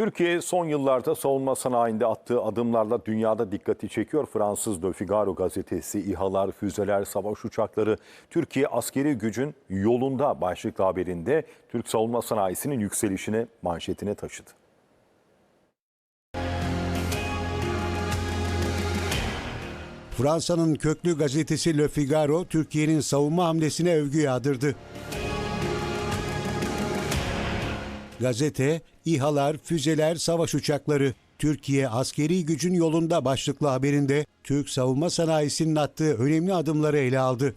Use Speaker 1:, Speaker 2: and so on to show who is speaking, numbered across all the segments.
Speaker 1: Türkiye son yıllarda savunma sanayinde attığı adımlarla dünyada dikkati çekiyor. Fransız Le Figaro gazetesi İHA'lar, füzeler, savaş uçakları Türkiye askeri gücün yolunda başlıklı haberinde Türk savunma sanayisinin yükselişine manşetine taşıdı.
Speaker 2: Fransa'nın köklü gazetesi Le Figaro, Türkiye'nin savunma hamlesine övgü yağdırdı. Gazete, İHA'lar, füzeler, savaş uçakları, Türkiye askeri gücün yolunda başlıklı haberinde Türk savunma sanayisinin attığı önemli adımları ele aldı.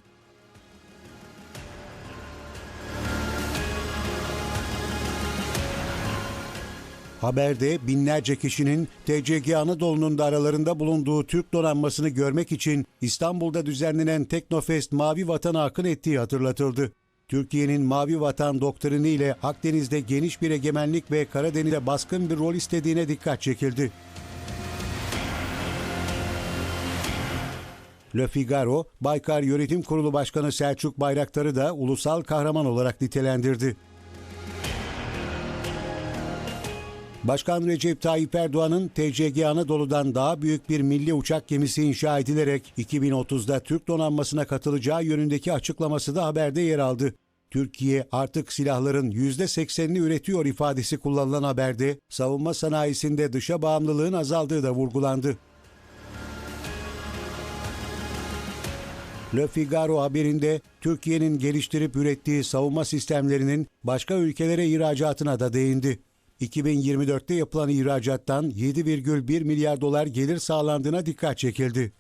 Speaker 2: Haberde binlerce kişinin TCG Anadolu'nun da aralarında bulunduğu Türk donanmasını görmek için İstanbul'da düzenlenen Teknofest Mavi Vatan'a akın ettiği hatırlatıldı. Türkiye'nin Mavi Vatan doktrini ile Akdeniz'de geniş bir egemenlik ve Karadeniz'de baskın bir rol istediğine dikkat çekildi. Le Figaro, Baykar Yönetim Kurulu Başkanı Selçuk Bayraktar'ı da ulusal kahraman olarak nitelendirdi. Başkan Recep Tayyip Erdoğan'ın TCG Anadolu'dan daha büyük bir milli uçak gemisi inşa edilerek 2030'da Türk donanmasına katılacağı yönündeki açıklaması da haberde yer aldı. Türkiye artık silahların %80'ini üretiyor ifadesi kullanılan haberde savunma sanayisinde dışa bağımlılığın azaldığı da vurgulandı. Le Figaro haberinde Türkiye'nin geliştirip ürettiği savunma sistemlerinin başka ülkelere ihracatına da değindi. 2024'te yapılan ihracattan 7,1 milyar dolar gelir sağlandığına dikkat çekildi.